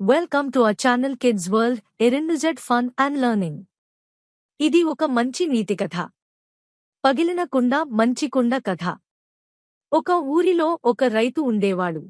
Welcome to our channel kids world A to Z fun and learning ఇది ఒక మంచి నీతి కథ. పగిలిన కుండ మంచి కుండ కథ. ఒక ఊరిలో ఒక రైతు ఉండేవాడు.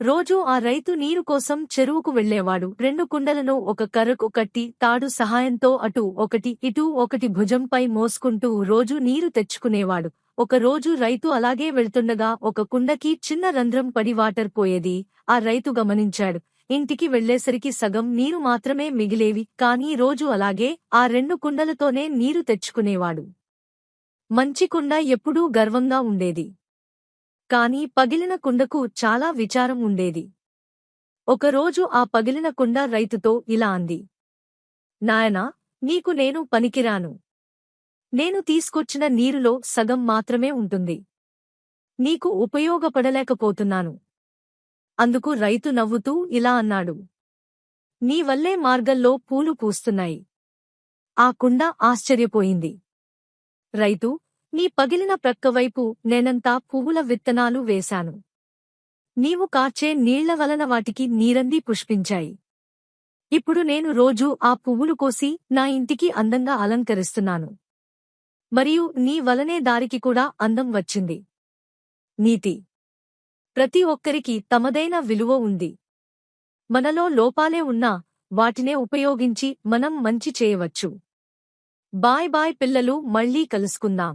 రోజూ ఆ రైతు నీరు కోసం చెరువుకు వెళ్ళేవాడు రెండు కుండలను ఒక కర్రకు కట్టి తాడు సహాయంతో అటు ఒకటి ఇటు ఒకటి భుజంపై మోసుకుంటూ రోజు నీరు తెచ్చుకునేవాడు. ఒక రోజు రైతు అలాగే వెళ్తుండగా ఒక కుండకి చిన్న రంధ్రం పడి వాటర్ పోయేది. ఆ రైతు గమనించాడు ఇంటికి వెళ్ళేసరికి సగం నీరు మాత్రమే మిగిలేవి. కానీ రోజు అలాగే ఆ రెండు కుండలతోనే నీరు తెచ్చుకునేవాడు. మంచి కుండ ఎప్పుడూ గర్వంగా ఉండేది. కాని పగిలిన కుండకు చాలా విచారం ఉండేది. ఒకరోజు ఆ పగిలిన కుండ రైతుతో ఇలా అంది. నాయనా నీకు నేను పనికిరాను. నేను తీసుకొచ్చిన నీరులో సగం మాత్రమే ఉంటుంది. నీకు ఉపయోగపడలేకపోతున్నాను. అందుకు రైతు నవ్వుతూ ఇలా అన్నాడు. నీ వల్లే మార్గంలో పూలు పూస్తున్నాయి. ఆ కుండ ఆశ్చర్యపోయింది. రైతు నీ పగిలిన ప్రక్కవైపు నేనంతా పువ్వుల విత్తనాలు వేశాను. నీవు కాచే నీళ్ళ వలన వాటికి నీరంది పుష్పించాయి. ఇప్పుడు నేను రోజూ ఆ పువ్వులు కోసి నా ఇంటికి అందంగా అలంకరిస్తున్నాను. మరియు నీ వలనే దారికి కూడా అందం వచ్చింది. నీతి ప్రతి ఒక్కరికి తమదైన విలువ ఉంది. మనలో లోపాలే ఉన్నా వాటినే ఉపయోగించి మనం మంచి చేయవచ్చు. బాయ్ బాయ్ పిల్లలు మళ్ళీ కలుసుకుందాం.